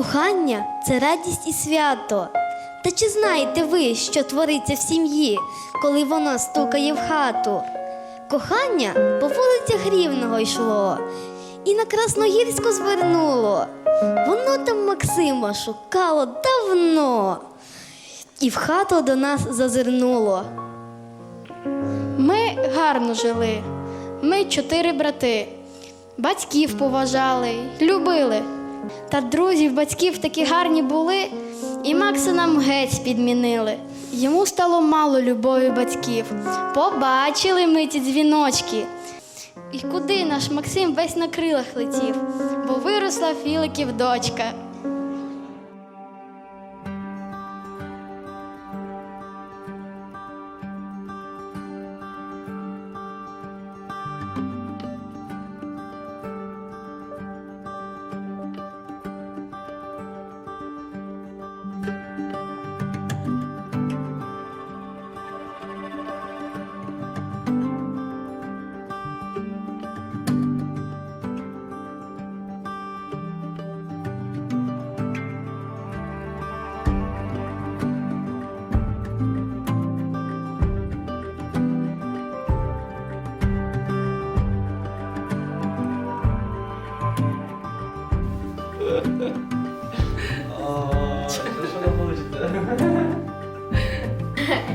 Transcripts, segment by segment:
Кохання це радість і свято. Та чи знаєте ви, що твориться в сім'ї, коли воно стукає в хату? Кохання по вулицях Рівного йшло і на Красногірську звернуло. Воно там Максима шукало давно і в хату до нас зазирнуло. Ми гарно жили. Ми чотири брати. Батьків поважали, любили. Та друзів батьків такі гарні були, і Макса нам геть підмінили. Йому стало мало любові батьків. Побачили ми ті дзвіночки. І куди наш Максим весь на крилах летів, бо виросла Філиків дочка.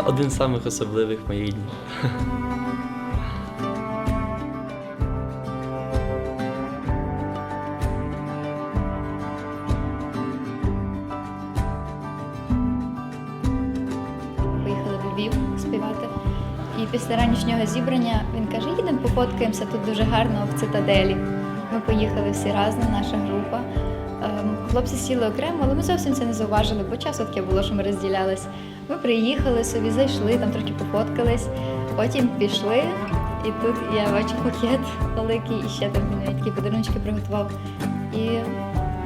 Один з самих особливих моїх днів. Поїхали в Львів співати. І після ранішнього зібрання він каже: їдемо пофоткаємося тут дуже гарно в цитаделі. Ми поїхали всі разом, наша група. Ем, Хлопці сіли окремо, але ми зовсім це не зауважили, бо часу таке було, що ми розділялись. Ми приїхали собі, зайшли, там трохи пофоткались, потім пішли. І тут я бачу пакет великий, і ще там він такі подарунки приготував. І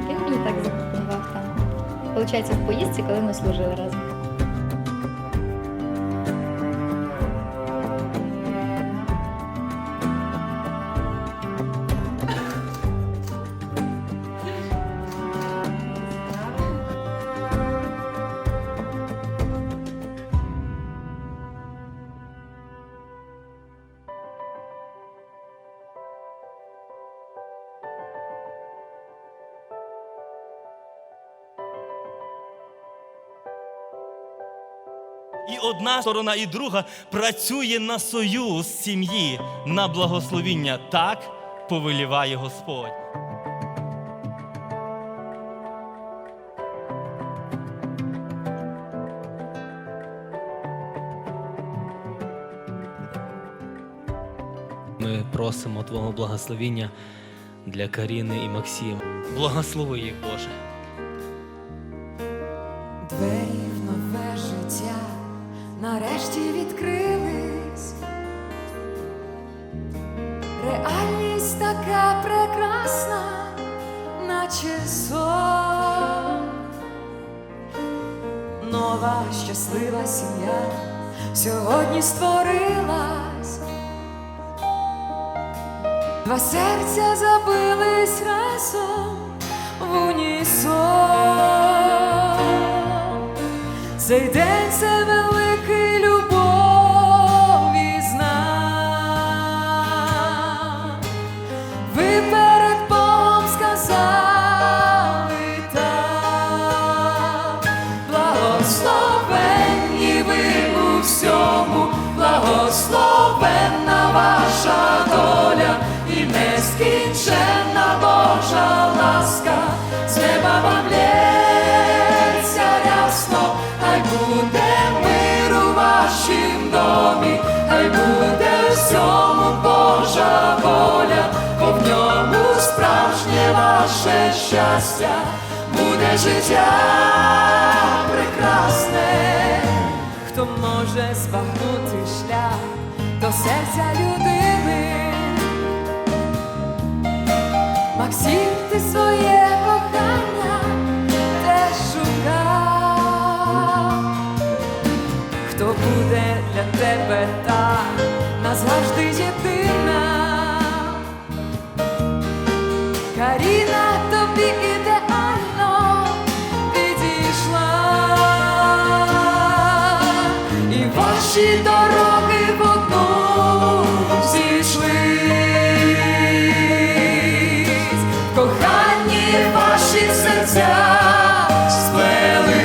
він мені так запропонував там. Получається, в поїздці, коли ми служили разом. І одна сторона, і друга працює на союз сім'ї, на благословіння. Так повеліває Господь. Ми просимо Твого благословіння для Каріни і Максима. Благослови їх, Боже. Наче сон. Нова щаслива сім'я сьогодні створилась. Два серця забились разом в унісон. Цей день це великий хай буде мир вашім домі, хай буде всьому Божа воля, в ньому справжнє ваше щастя, буде життя прекрасне, хто може збагнути шлях до серця людей. Ваші дороги в одну зійшлись, в коханні ваші серця сплелись,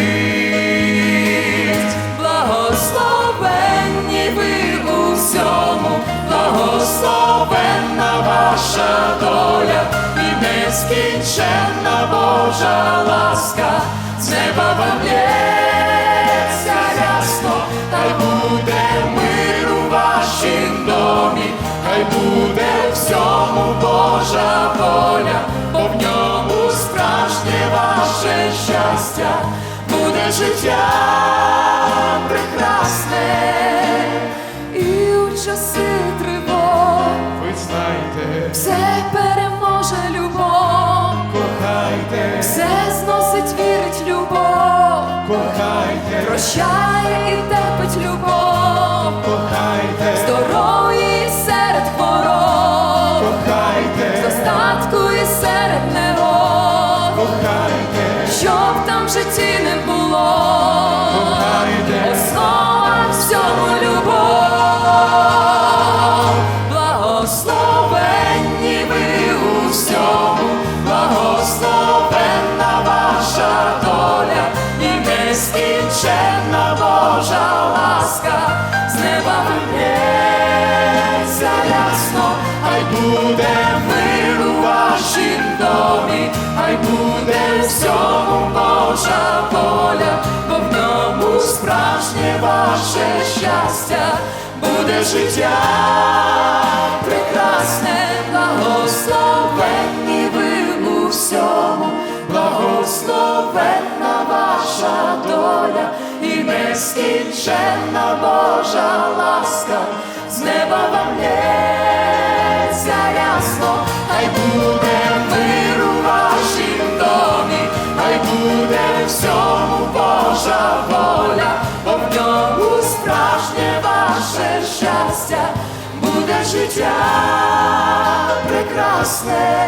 благословенні ви у всьому, благословенна ваша доля і нескінченна Божа ласка, з неба вам лється життя прекрасне. І у часи тривог Ви знаєте, все переможе любов, кохайте, все зносить, вірить любов, кохайте, прощає і терпить буде мир у вашім домі, хай буде всьому Божа воля, бо в ньому справжнє ваше щастя, буде життя прекрасне, благословенні ви у всьому, благословенна ваша доля і нескінченна Божа ласка, з неба ясно, хай буде мир у вашім домі, хай буде всьому Божа воля, бо в ньому справжнє ваше щастя, буде життя прекрасне.